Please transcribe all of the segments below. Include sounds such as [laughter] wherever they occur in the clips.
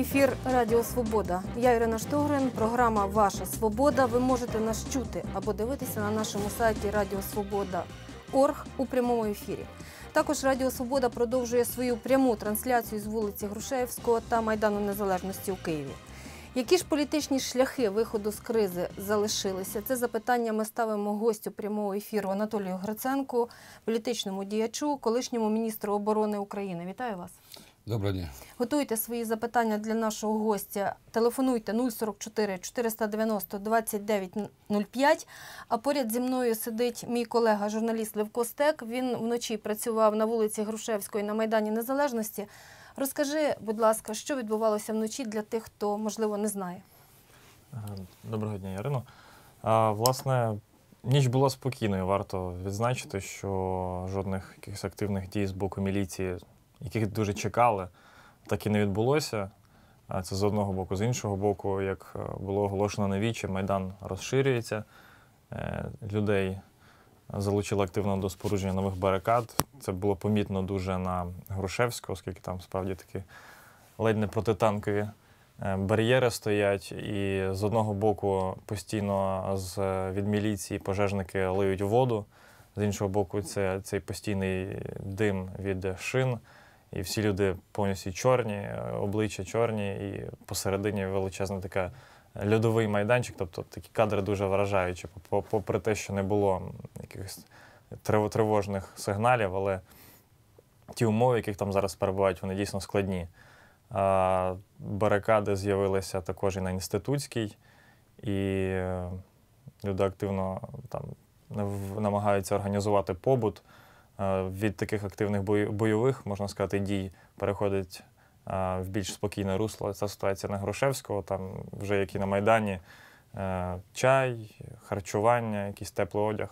Ефір Радіо Свобода. Я Ірина Штогрин. Програма Ваша Свобода. Ви можете нас чути або дивитися на нашому сайті Радіо Свобода.орг у прямому ефірі. Також Радіо Свобода продовжує свою пряму трансляцію з вулиці Грушевського та Майдану Незалежності у Києві. Які ж політичні шляхи виходу з кризи залишилися? Це запитання ми ставимо гостю прямого ефіру Анатолію Гриценку, політичному діячу, колишньому міністру оборони України. Вітаю вас. Доброго дня. Готуйте свої запитання для нашого гостя. Телефонуйте 044 490 2905. А поряд зі мною сидить мій колега, журналіст Левко Стек. Він вночі працював на вулиці Грушевської на Майдані Незалежності. Розкажи, будь ласка, що відбувалося вночі для тих, хто, можливо, не знає. Доброго дня, Ірино. А, власне, ніч була спокійною. Варто відзначити, що жодних якихось активних дій з боку міліції, яких дуже чекали, так і не відбулося. Це з одного боку. З іншого боку, як е, було оголошено на вічі, Майдан розширюється. Е, Людей залучили активно до спорудження нових барикад. Це було помітно дуже на Грушевську, оскільки там справді такі ледь не протитанкові е, бар'єри стоять. І з одного боку постійно з, від міліції пожежники лиють воду, з іншого боку, це цей постійний дим від шин. І всі люди повністю чорні, е, обличчя чорні, і посередині величезна така льодовий майданчик. Тобто такі кадри дуже вражаючі, попри те, що не було якихось тривожних сигналів, але ті умови, яких там зараз перебувають, вони дійсно складні. Барикади з'явилися також і на інститутській, і е, люди активно там намагаються організувати побут. Е, Від таких активних бойових, можна сказати, дій переходить е, в більш спокійне русло. Ця ситуація на Грушевського, там вже як і на Майдані, е, чай, харчування, якийсь теплий одяг.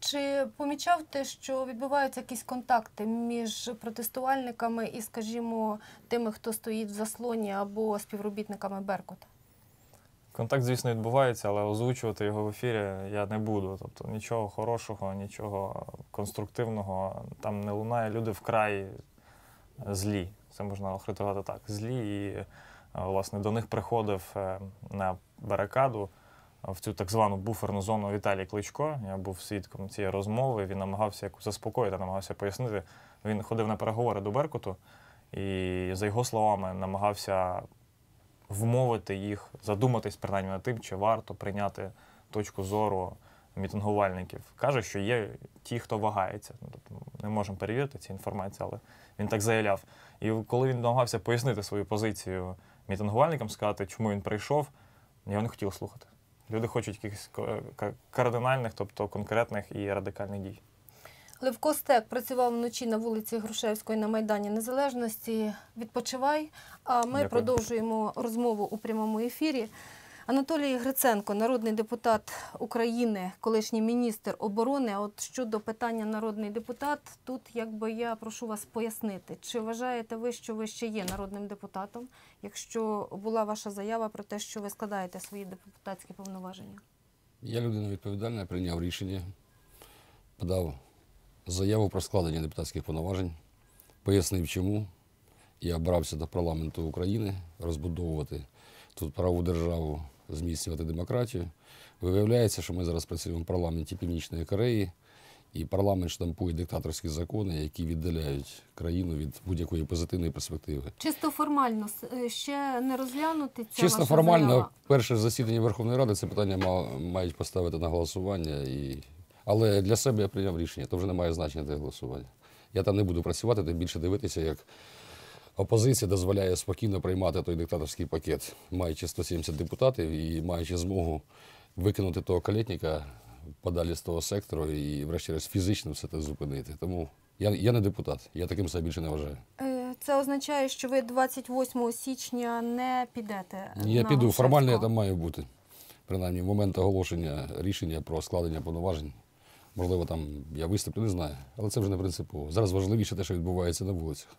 Чи помічав ти, що відбуваються якісь контакти між протестувальниками і, скажімо, тими, хто стоїть в заслоні або співробітниками Беркута? Контакт, звісно, відбувається, але озвучувати його в ефірі я не буду. Тобто нічого хорошого, нічого конструктивного там не лунає. Люди вкрай злі. Це можна охритувати так. Злі. І, е, власне, до них приходив е, на барикаду в цю так звану буферну зону Віталій Кличко. Я був свідком цієї розмови. Він намагався якось заспокоїти, намагався пояснити. Він ходив на переговори до Беркуту і, за його словами, намагався вмовити їх задуматись принаймні над тим, чи варто прийняти точку зору мітингувальників. Каже, що є ті, хто вагається. Ну, тобто не можемо перевірити ці інформації, але він так заявляв. І коли він намагався пояснити свою позицію мітингувальникам, сказати, чому він прийшов, його не хотіли слухати. Люди хочуть якихось ка- ка- кардинальних, тобто конкретних і радикальних дій. Левко Стек працював вночі на вулиці Грушевської на Майдані Незалежності. Відпочивай. А ми Дякую. продовжуємо розмову у прямому ефірі. Анатолій Гриценко, народний депутат України, колишній міністр оборони. А От щодо питання народний депутат, тут якби я прошу вас пояснити, чи вважаєте ви, що ви ще є народним депутатом, якщо була ваша заява про те, що ви складаєте свої депутатські повноваження? Я людина відповідальна, прийняв рішення, подав заяву про складення депутатських повноважень, пояснив, чому я брався до парламенту України розбудовувати тут правову державу, зміцнювати демократію. Виявляється, що ми зараз працюємо в парламенті Північної Кореї, і парламент штампує диктаторські закони, які віддаляють країну від будь-якої позитивної перспективи. Чисто формально е, ще не розглянути ця Чисто ваша формально, заява? перше засідання Верховної Ради це питання ма- мають поставити на голосування. І... Але для себе я прийняв рішення, то вже не має значення те голосування. Я там не буду працювати, тим більше дивитися, як опозиція дозволяє спокійно приймати той диктаторський пакет, маючи 170 депутатів і маючи змогу викинути того калітника подалі з того сектору і, врешті-решт, фізично все це зупинити. Тому я, я не депутат, я таким себе більше не вважаю. Е, Це означає, що ви 28 січня не підете. Я на піду, формально я там маю бути. Принаймні, в момент оголошення рішення про складення повноважень. Можливо, там я виступлю, не знаю. Але це вже не принципово. Зараз важливіше те, що відбувається на вулицях.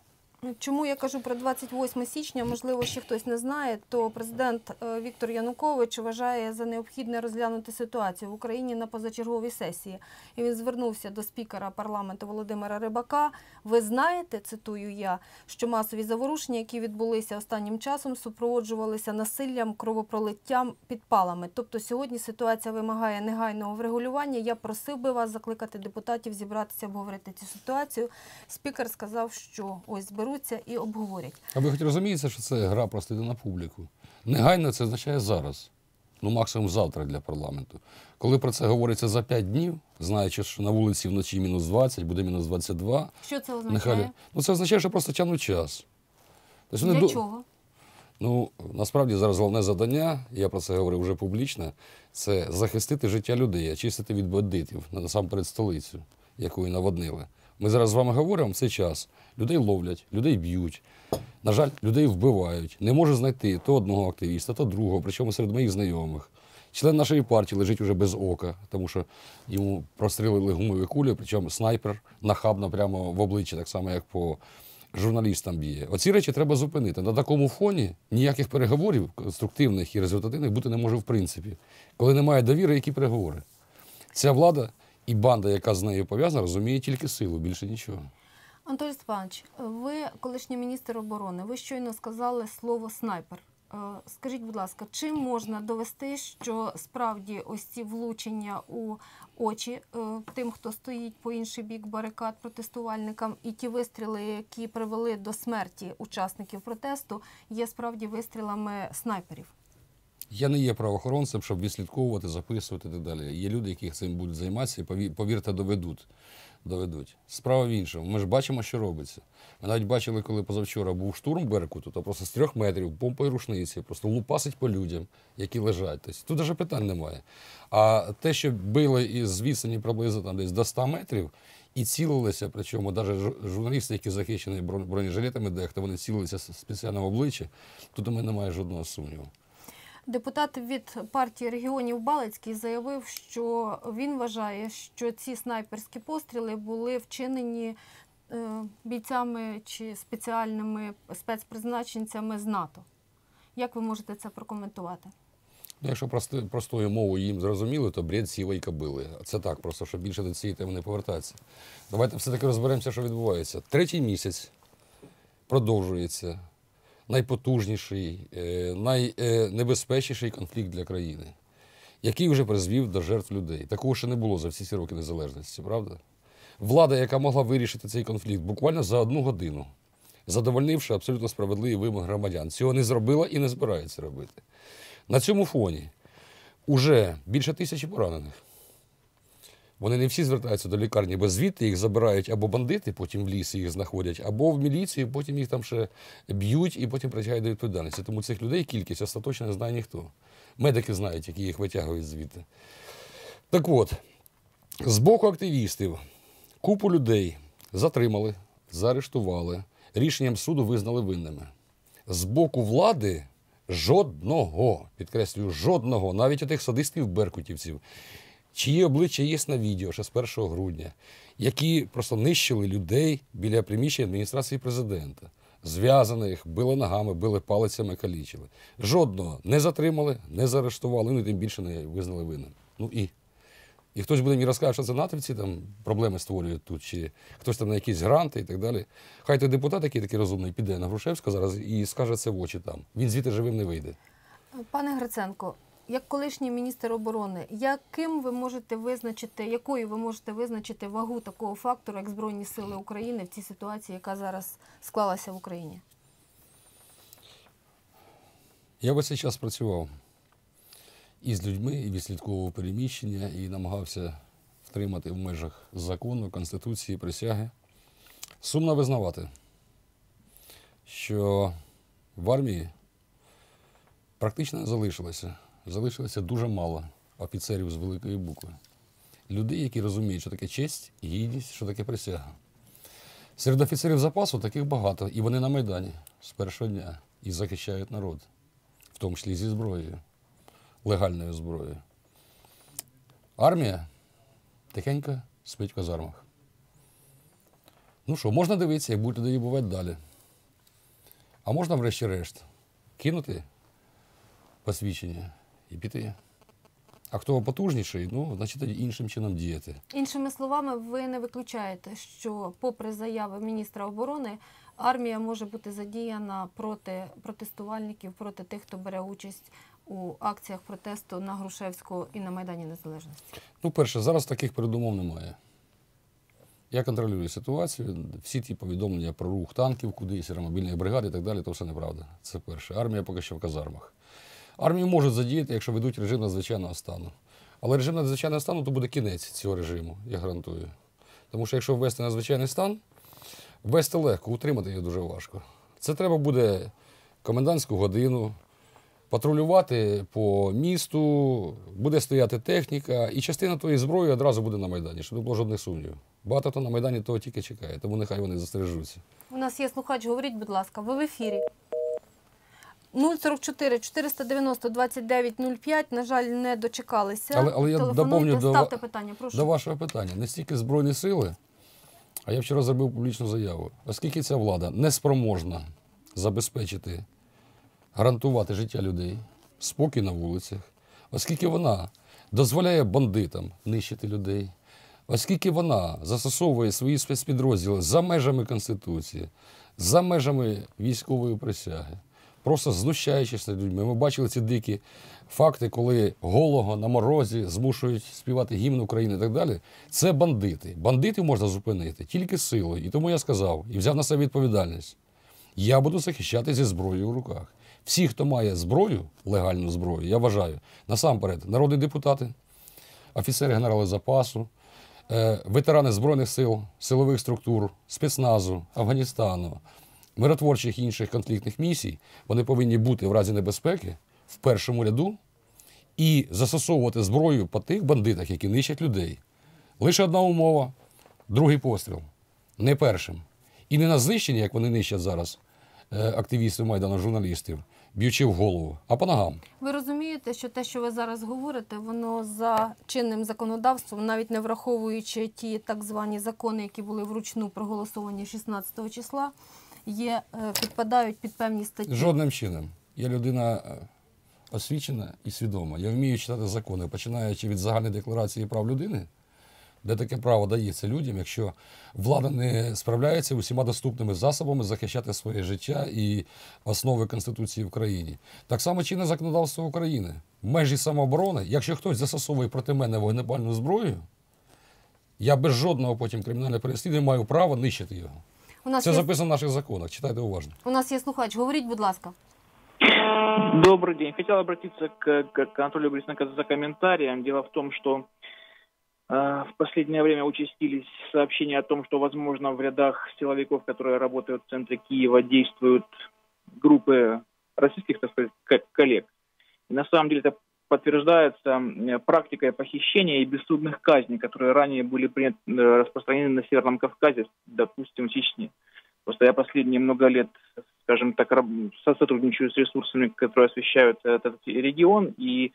Чому я кажу про 28 січня? Можливо, ще хтось не знає, то президент е, Віктор Янукович вважає за необхідне розглянути ситуацію в Україні на позачерговій сесії. І він звернувся до спікера парламенту Володимира Рибака. Ви знаєте, цитую я, що масові заворушення, які відбулися останнім часом, супроводжувалися насиллям, кровопролиттям, підпалами. Тобто сьогодні ситуація вимагає негайного врегулювання. Я просив би вас закликати депутатів зібратися, обговорити цю ситуацію. Спікер сказав, що ось зберуться і обговорять. А ви хоч розумієте, що це гра просто йде на публіку? Негайно це означає зараз. Ну, максимум завтра для парламенту. Коли про це говориться за 5 днів, знаючи, що на вулиці вночі мінус 20, буде мінус 22, Що це нехай. означає? Ну, це означає, що просто тягнуть час. Тобто Для ду- чого? Ну, насправді зараз головне завдання, я про це говорив вже публічно, це захистити життя людей, очистити від бандитів, насамперед столицю, яку і наводнили. Ми зараз з вами говоримо цей час. Людей ловлять, людей б'ють. На жаль, людей вбивають. Не можу знайти то одного активіста, то другого, причому серед моїх знайомих. Член нашої партії лежить уже без ока, тому що йому прострілили гумові кулі, причому снайпер нахабно прямо в обличчя, так само, як по журналістам б'є. Оці речі треба зупинити. На такому фоні ніяких переговорів конструктивних і результативних бути не може в принципі. Коли немає довіри, які переговори? Ця влада і банда, яка з нею пов'язана, розуміє тільки силу, більше нічого. Анатолій Степанович, ви колишній міністр оборони. Ви щойно сказали слово снайпер. Е, Скажіть, будь ласка, чим можна довести, що справді ось ці влучення у очі е, тим, хто стоїть по інший бік барикад протестувальникам, і ті вистріли, які привели до смерті учасників протесту, є справді вистрілами снайперів? Я не є правоохоронцем, щоб відслідковувати, записувати і так далі. Є люди, які цим будуть займатися, і повірте, доведуть. доведуть. Справа в іншому. Ми ж бачимо, що робиться. Ми навіть бачили, коли позавчора був штурм Беркуту, то просто з трьох метрів помпою рушниці, просто лупасить по людям, які лежать. Тобто, тут навіть питань немає. А те, що били із відстані приблизно там десь до 100 метрів, і цілилися, причому навіть журналісти, які захищені бронежилетами, дехто вони цілилися спеціально в обличчя, тут у мене немає жодного сумніву. Депутат від партії регіонів Балицький заявив, що він вважає, що ці снайперські постріли були вчинені е, бійцями чи спеціальними спецпризначенцями з НАТО. Як ви можете це прокоментувати? Ну, якщо простою мовою їм зрозуміло, то бред сівої кобили. Це так, просто щоб більше до цієї теми не повертатися. Давайте все-таки розберемося, що відбувається. Третій місяць продовжується найпотужніший, е, найнебезпечніший конфлікт для країни, який вже призвів до жертв людей. Такого ще не було за всі ці роки незалежності, правда? Влада, яка могла вирішити цей конфлікт буквально за одну годину, задовольнивши абсолютно справедливі вимоги громадян, цього не зробила і не збирається робити. На цьому фоні уже більше тисячі поранених. Вони не всі звертаються до лікарні, бо звідти їх забирають або бандити, потім в лісі їх знаходять, або в міліцію, потім їх там ще б'ють і потім притягають до відповідальності. Тому цих людей кількість остаточно не знає ніхто. Медики знають, які їх витягують звідти. Так от, з боку активістів купу людей затримали, заарештували, рішенням суду визнали винними. З боку влади жодного, підкреслюю, жодного, навіть отих садистів-беркутівців, чиї обличчя є на відео ще з 1 грудня, які просто нищили людей біля приміщення адміністрації президента. Зв'язаних, били ногами, били палицями, калічили. Жодного не затримали, не заарештували, ну і тим більше не визнали винним. Ну і. І хтось буде мені розкаже, що це натовці там проблеми створюють тут, чи хтось там на якісь гранти і так далі. Хай той депутат, який такий розумний, піде на Грушевська зараз і скаже це в очі там. Він звідти живим не вийде. Пане Гриценко, як колишній міністр оборони, яким ви можете визначити, якою ви можете визначити вагу такого фактору, як Збройні Сили України в цій ситуації, яка зараз склалася в Україні? Я весь час працював і з людьми, і відслідковував переміщення, і намагався втримати в межах закону, конституції, присяги. Сумно визнавати, що в армії практично не залишилося. Залишилося дуже мало офіцерів з великої букви. Людей, які розуміють, що таке честь, гідність, що таке присяга. Серед офіцерів запасу таких багато, і вони на Майдані з першого дня і захищають народ, в тому числі зі зброєю, легальною зброєю. Армія тихенько спить в казармах. Ну що, можна дивитися, як будуть людей бувати далі. А можна, врешті-решт, кинути посвідчення і піти. А хто потужніший, ну, значить, тоді іншим чином діяти. Іншими словами, ви не виключаєте, що, попри заяви міністра оборони, армія може бути задіяна проти протестувальників, проти тих, хто бере участь у акціях протесту на Грушевського і на Майдані Незалежності. Ну, перше, зараз таких передумов немає. Я контролюю ситуацію. Всі ті повідомлення про рух танків кудись, аеромобільних бригад і так далі, то все неправда. Це перше. Армія поки що в казармах. Армію можуть задіяти, якщо ведуть режим надзвичайного стану. Але режим надзвичайного стану то буде кінець цього режиму, я гарантую. Тому що якщо ввести надзвичайний стан, ввести легко, утримати його дуже важко. Це треба буде комендантську годину, патрулювати по місту, буде стояти техніка, і частина тої зброї одразу буде на Майдані, щоб не було жодних сумнівів. Багато хто на Майдані того тільки чекає, тому нехай вони застережуться. У нас є слухач, говоріть, будь ласка, ви в ефірі. 044 490 2905, на жаль, не дочекалися. Але- але я доповню до- ставте питання, прошу. До вашого питання, не стільки Збройні сили, а я вчора зробив публічну заяву. Оскільки ця влада не спроможна забезпечити, гарантувати життя людей, спокій на вулицях, оскільки вона дозволяє бандитам нищити людей, оскільки вона застосовує свої спецпідрозділи за межами Конституції, за межами військової присяги, просто знущаючись над людьми. Ми бачили ці дикі факти, коли голого на морозі змушують співати гімн України і так далі. Це бандити. Бандитів можна зупинити тільки силою. І тому я сказав і взяв на себе відповідальність. Я буду захищати зі зброєю в руках. Всі, хто має зброю, легальну зброю, я вважаю, насамперед, народні депутати, офіцери генерали запасу, е, ветерани Збройних сил, силових структур, спецназу, Афганістану, миротворчих і інших конфліктних місій, вони повинні бути в разі небезпеки в першому ряду і застосовувати зброю по тих бандитах, які нищать людей. Лише одна умова другий постріл. Не першим. І не на знищення, як вони нищать зараз е, активістів Майдану, журналістів, б'ючи в голову, а по ногам. Ви розумієте, що те, що ви зараз говорите, воно за чинним законодавством, навіть не враховуючи ті так звані закони, які були вручну проголосовані 16 числа, є, е, підпадають під певні статті. Жодним чином. Я людина е, освічена і свідома. Я вмію читати закони, починаючи від загальної декларації прав людини, де таке право дається людям, якщо влада не справляється усіма доступними засобами захищати своє життя і основи Конституції в країні. Так само чинне законодавство України. Межі самооборони, якщо хтось застосовує проти мене вогнепальну зброю, я без жодного потім кримінального переслідування маю право нищити його. У нас, Це є, записано в наших законах. Читайте уважно. у нас є слухач. Говоріть, будь ласка. Добрый день. Хотел обратиться к, к, к Анатолию Борисовичу за комментарием. Дело в том, что э, в последнее время участились сообщения о том, что, возможно, в рядах силовиков, которые работают в центре Киева, действуют группы российских, так сказать, ко- коллег. И на самом деле это подтверждается практикой похищения и бессудных казней, которые ранее были э, распространены на Северном Кавказе, допустим, в Чечне. Просто я последние много лет, скажем так, сотрудничаю с ресурсами, которые освещают этот регион, и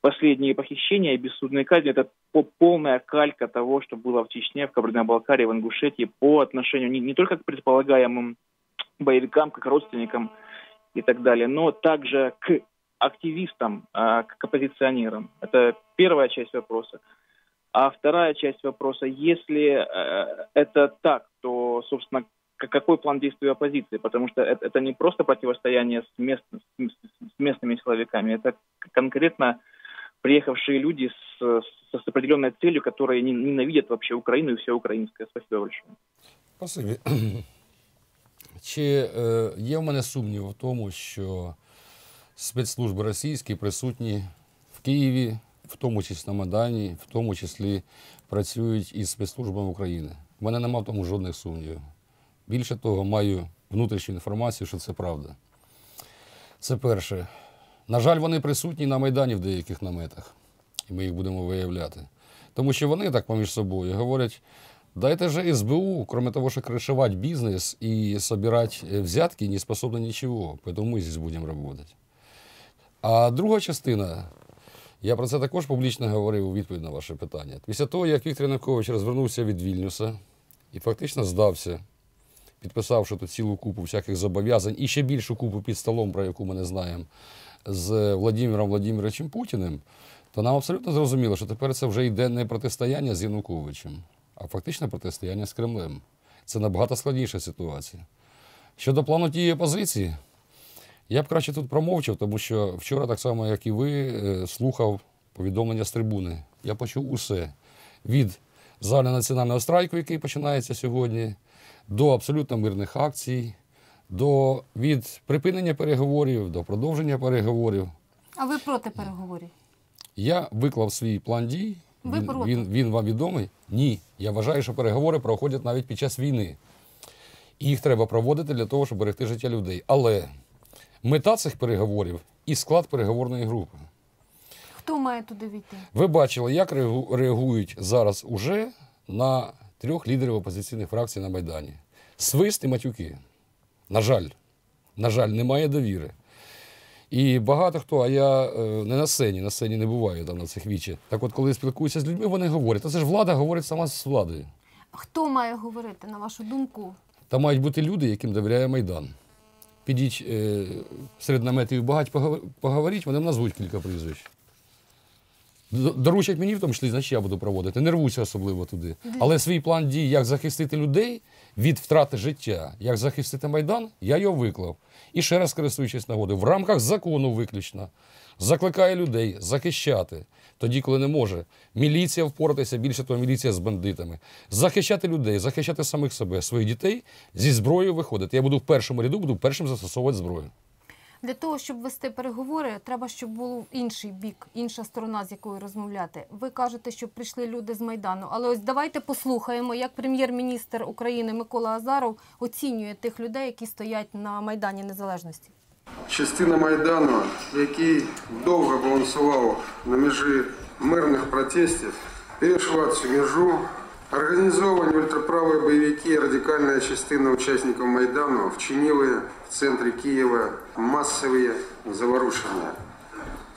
последние похищения и бессудные казни – это по- полная калька того, что было в Чечне, в Кабардино-Балкарии, в Ингушетии по отношению не, не только к предполагаемым боевикам, как родственникам и так далее, но также к активистам, а, к оппозиционерам. Это первая часть вопроса. А вторая часть вопроса, если э, это так, то, собственно, к- какой план действий оппозиции? Потому что это, это не просто противостояние с, мест, с, с местными силовиками, это к- конкретно приехавшие люди с, с, с определенной целью, которые не- ненавидят вообще Украину и все украинское. Спасибо большое. Спасибі. Чи е, є в мене сумнів в тому, що спецслужби російські присутні в Києві, в тому числі на Майдані, в тому числі працюють із спецслужбами України? У мене немає в тому жодних сумнівів. Більше того, маю внутрішню інформацію, що це правда. Це перше. На жаль, вони присутні на Майдані в деяких наметах, і ми їх будемо виявляти. Тому що вони так поміж собою говорять: дайте же СБУ, кроме того, что крышевать бизнес и собирать э, взятки, не способны ничего. Поэтому ми здесь будемо работать. А друга частина, я про це також публічно говорив у відповідь на ваше питання. Після того, як Віктор Янукович розвернувся від Вільнюса і фактично здався підписавши тут цілу купу всяких зобов'язань і ще більшу купу під столом, про яку ми не знаємо, з Владимиром Владимировичем Путіним, то нам абсолютно зрозуміло, що тепер це вже йде не протистояння з Януковичем, а фактично протистояння з Кремлем. Це набагато складніша ситуація. Щодо плану тієї опозиції, я б краще тут промовчав, тому що вчора, так само, як і ви, е, слухав повідомлення з трибуни. Я почув усе від загальнонаціонального страйку, який починається сьогодні, до абсолютно мирних акцій, до від припинення переговорів, до продовження переговорів. А ви проти переговорів? Я виклав свій план дій. Ви він, проти? він, він вам відомий? Ні. Я вважаю, що переговори проходять навіть під час війни. І їх треба проводити для того, щоб берегти життя людей. Але мета цих переговорів і склад переговорної групи. Хто має туди війти? Ви бачили, як реагу- реагують зараз уже на трьох лідерів опозиційних фракцій на Майдані. Свист і матюки. На жаль, на жаль, немає довіри. І багато хто, а я е, не на сцені, на сцені не буваю там на цих вічі. Так от, коли спілкуюся з людьми, вони говорять, та це ж влада говорить сама з владою. Хто має говорити, на вашу думку? Та мають бути люди, яким довіряє Майдан. Підіть е, серед наметів багать поговоріть, вони назвуть кілька прізвищ. Доручать мені, в тому числі, значить я буду проводити. Не рвуся особливо туди. Але свій план дій, як захистити людей від втрати життя, як захистити Майдан, я його виклав. І ще раз користуючись нагодою, в рамках закону виключно закликає людей захищати тоді, коли не може. Міліція впоратися, більше того, міліція з бандитами. Захищати людей, захищати самих себе, своїх дітей, зі зброєю виходити. Я буду в першому ряду, буду першим застосовувати зброю. Для того, щоб вести переговори, треба, щоб був інший бік, інша сторона, з якою розмовляти. Ви кажете, що прийшли люди з Майдану. Але ось давайте послухаємо, як прем'єр-міністр України Микола Азаров оцінює тих людей, які стоять на Майдані Незалежності. Частина Майдану, який довго балансував на межі мирних протестів, перейшла цю межу. Організовані ультраправі бойовики радикальна частина учасників Майдану вчинили в центрі Києва масові заворушення.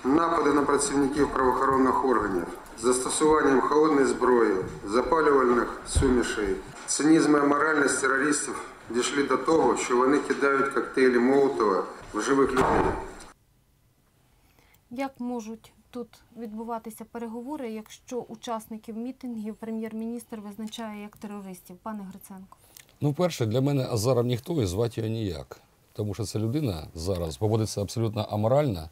Напади на працівників правоохоронних органів застосуванням холодної зброї, запалювальних сумішей, цинізм і аморальність терористів дійшли до того, що вони кидають коктейлі Молотова живих людей. Як можуть тут відбуватися переговори, якщо учасників мітингів прем'єр-міністр визначає як терористів? Пане Гриценко. Ну, перше, для мене Азаров ніхто і звати його ніяк. Тому що ця людина зараз поводиться абсолютно аморально,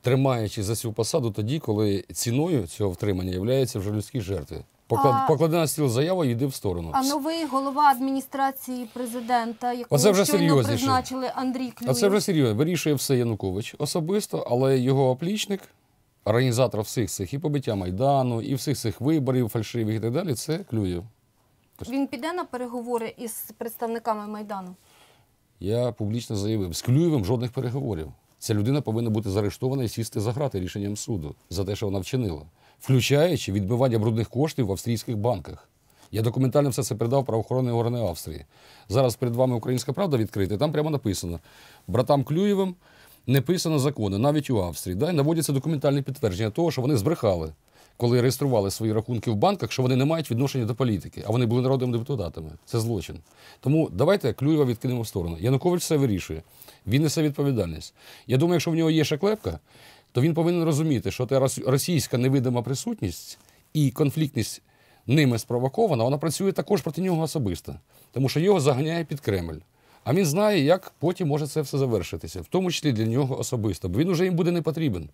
тримаючи за цю посаду тоді, коли ціною цього втримання являються вже людські жертви. Поклад, А- Поклади на стіл заяву і йди в сторону. А новий голова адміністрації президента, якого Оце вже щойно призначили Андрій Клюєв. А це вже серйозно. Вирішує все Янукович особисто, але його оплічник, організатор всіх цих і побиття Майдану, і всіх цих виборів фальшивих і так далі, це Клюєв. Він піде на переговори із представниками Майдану. Я публічно заявив, з Клюєвим жодних переговорів. Ця людина повинна бути заарештована і сісти за грати рішенням суду за те, що вона вчинила, включаючи відбивання брудних коштів в австрійських банках. Я документально все це передав правоохоронні органи Австрії. Зараз перед вами Українська правда відкрита, там прямо написано: братам Клюєвим не писано закони, навіть у Австрії. Да? Наводяться документальні підтвердження того, що вони збрехали, коли реєстрували свої рахунки в банках, що вони не мають відношення до політики, а вони були народними депутатами. Це злочин. Тому давайте Клюєва відкинемо в сторону. Янукович все вирішує. Він несе відповідальність. Я думаю, якщо в нього є ще клепка, то він повинен розуміти, що та російська невидима присутність і конфліктність ними спровокована, вона працює також проти нього особисто, тому що його заганяє під Кремль. А він знає, як потім може це все завершитися, в тому числі для нього особисто, бо він уже їм буде не потрібен.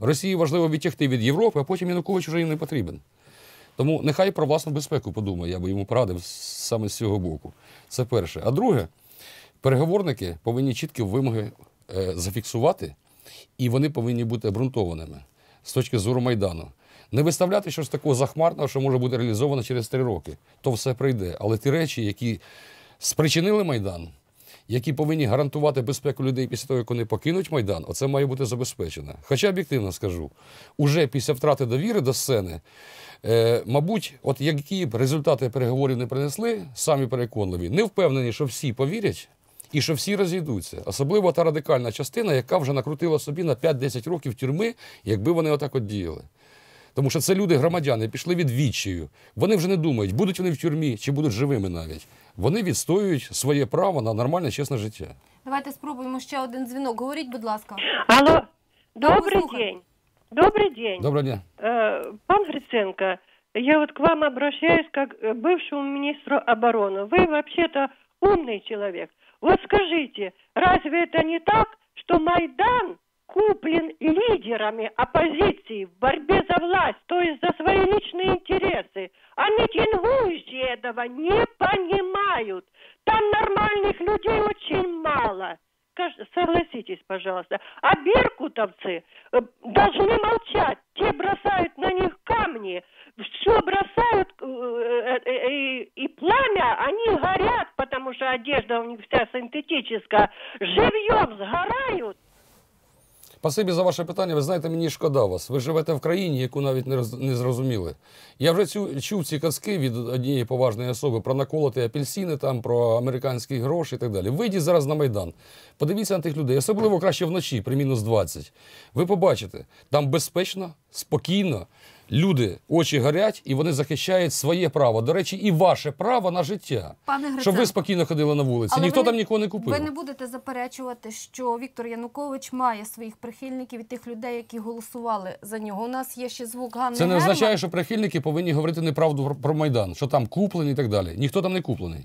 Росії важливо відтягти від Європи, а потім Янукович вже їм не потрібен. Тому нехай про власну безпеку подумає, я би йому порадив саме з цього боку. Це перше. А друге, переговорники повинні чіткі вимоги е, зафіксувати, і вони повинні бути обґрунтованими з точки зору Майдану. Не виставляти щось такого захмарного, що може бути реалізовано через три роки. То все прийде. Але ті речі, які спричинили Майдан, які повинні гарантувати безпеку людей після того, як вони покинуть Майдан, оце має бути забезпечено. Хоча об'єктивно скажу, уже після втрати довіри до сцени, е, мабуть, от які б результати переговорів не принесли, самі переконливі, не впевнені, що всі повірять І що всі розійдуться, особливо та радикальна частина, яка вже накрутила собі на 5-10 років тюрми, якби вони отак от діяли. Тому що це люди громадяни, пішли від відчаю. Вони вже не думають, будуть вони в тюрмі чи будуть живими навіть. Вони відстоюють своє право на нормальне, чесне життя. Давайте спробуємо ще один дзвінок. Говоріть, будь ласка. Алло, добрый слухаем. день. Добрый день. Доброго дня. Э, Пан Гриценко, я вот к вам обращаюсь как э, бывшему министру обороны. Вы вообще-то умный человек. Вот скажите, разве это не так, что Майдан куплен лидерами оппозиции в борьбе за власть, то есть за свои личные интересы? А митингующие этого не понимают. Там нормальных людей очень мало. Согласитесь, пожалуйста. А беркутовцы э, должны молчать. Те бросают на них камни, все бросают, э, э, и, и пламя, они горят, что одежда у них вся синтетическая. Живьем сгорают. Спасибі за ваше питання. Ви знаєте, мені шкода вас. Ви живете в країні, яку навіть не, роз... не зрозуміли. Я вже цю, чув ці казки від однієї поважної особи про наколоти апельсини, там, про американські гроші і так далі. Вийдіть зараз на Майдан. Подивіться на тих людей, особливо краще вночі, при мінус 20. Ви побачите, там безпечно, спокійно. Люди очі горять і вони захищають своє право. До речі, і ваше право на життя. Пане Щоб ви спокійно ходили на вулиці. Але Ніхто ви там нікого не купив. Ви не будете заперечувати, що Віктор Янукович має своїх прихильників і тих людей, які голосували за нього. У нас є ще звук Ганни Це не Герман. означає, що прихильники повинні говорити неправду про- про Майдан, що там куплений і так далі. Ніхто там не куплений.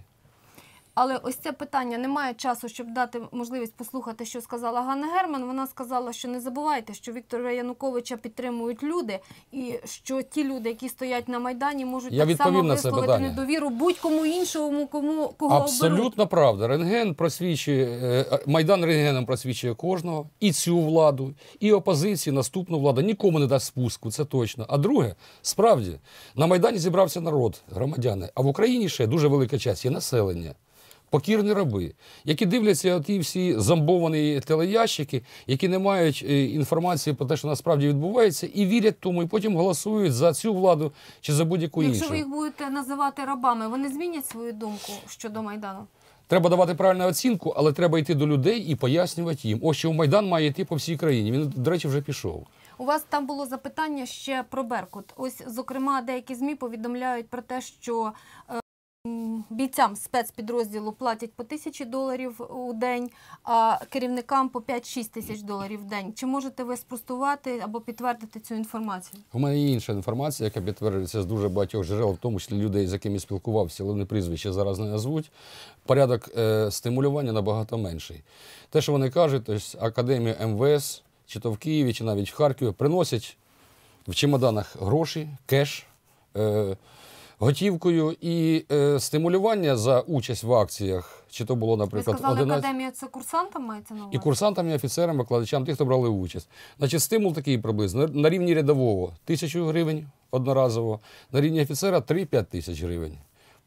Але ось це питання немає часу, щоб дати можливість послухати, що сказала Ганна Герман. Вона сказала, що не забувайте, що Віктора Януковича підтримують люди, і що ті люди, які стоять на майдані, можуть Я так само висловити недовіру будь-кому іншому, кому кого оберуть. Абсолютно правда. Рентген просвічує, е, Майдан рентгеном просвічує кожного, і цю владу, і опозицію, наступну владу. Нікому не дасть спуску, це точно. А друге, справді, на Майдані зібрався народ, громадяни, а в Україні ще дуже велика часть є населення. Покірні раби, які дивляться ті всі зомбовані телеящики, які не мають е, інформації про те, що насправді відбувається, і вірять тому, і потім голосують за цю владу чи за будь-яку Якщо іншу. ви їх будете називати рабами, вони змінять свою думку щодо майдану. Треба давати правильну оцінку, але треба йти до людей і пояснювати їм. Ось що Майдан має йти по всій країні. Він, до речі, вже пішов. У вас там було запитання ще про Беркут. Ось, зокрема, деякі ЗМІ повідомляють про те, що е, бійцям спецпідрозділу платять по тисячі доларів у день, а керівникам по 5-6 тисяч доларів в день. Чи можете ви спростувати або підтвердити цю інформацію? У мене є інша інформація, яка підтверджується з дуже багатьох джерел, в тому числі людей, з якими спілкувався, але вони прізвища зараз не назвуть. Порядок е, стимулювання набагато менший. Те, що вони кажуть, тобто академія МВС, чи то в Києві, чи навіть в Харкові, приносять в чемоданах гроші, кеш. Е, Готівкою і е, стимулювання за участь в акціях, чи то було, Ви наприклад, сказали, 11... академія це курсантам мається на увазі? І курсантам, і офіцерам, викладачам, тих, хто брали участь. Значить, стимул такий приблизно на рівні рядового тисячу гривень одноразово, на рівні офіцера 3-5 тисяч гривень.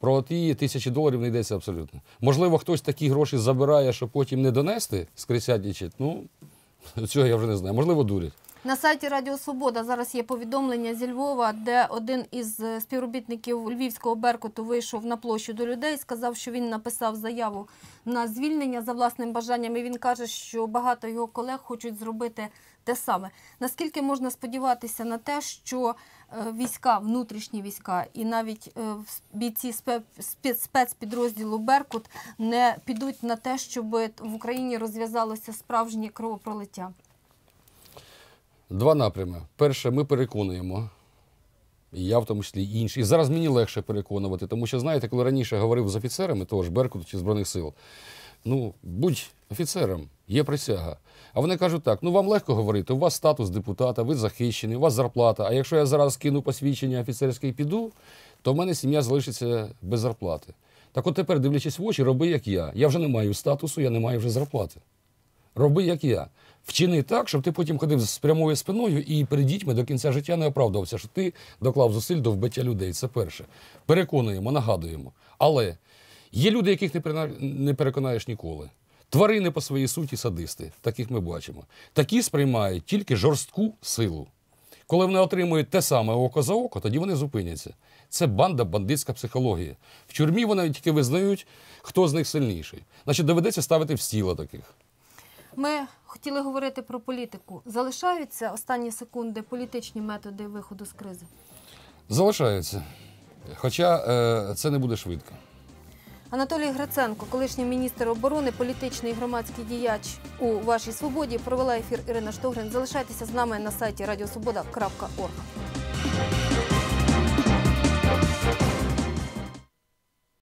Про ті тисячі доларів не йдеться абсолютно. Можливо, хтось такі гроші забирає, щоб потім не донести скрисятничать. Ну, [laughs] цього я вже не знаю. Можливо, дурять. На сайті Радіо Свобода зараз є повідомлення зі Львова, де один із е, співробітників Львівського Беркуту вийшов на площу до людей, сказав, що він написав заяву на звільнення за власним бажанням. І він каже, що багато його колег хочуть зробити те саме. Наскільки можна сподіватися на те, що е, війська, внутрішні війська і навіть е, бійці спе- спецпідрозділу Беркут не підуть на те, щоб в Україні розв'язалося справжнє кровопролиття? Два напрями. Перше, ми переконуємо. І я в тому числі і інші. І зараз мені легше переконувати, тому що, знаєте, коли раніше говорив з офіцерами того ж Беркуту чи Збройних сил, ну, будь офіцером, є присяга. А вони кажуть так: ну вам легко говорити, у вас статус депутата, ви захищений, у вас зарплата. А якщо я зараз кину посвідчення офіцерське і піду, то в мене сім'я залишиться без зарплати. Так от тепер, дивлячись в очі, роби як я. Я вже не маю статусу, я не маю вже зарплати. Роби як я. Вчини так, щоб ти потім ходив з прямою спиною і перед дітьми до кінця життя не оправдувався, що ти доклав зусиль до вбиття людей. Це перше. Переконуємо, нагадуємо. Але є люди, яких перена- не переконаєш ніколи. Тварини по своїй суті садисти, таких ми бачимо. Такі сприймають тільки жорстку силу. Коли вони отримують те саме око за око, тоді вони зупиняться. Це банда, бандитська психологія. В тюрмі вони тільки визнають, хто з них сильніший. Значить, доведеться ставити в стіла таких. Ми хотіли говорити про політику. Залишаються останні секунди політичні методи виходу з кризи. Залишається. Хоча е, це не буде швидко. Анатолій Гриценко, колишній міністр оборони, політичний і громадський діяч у вашій свободі, провела ефір Ірина Штогрин. Залишайтеся з нами на сайті радіосвобода.орг.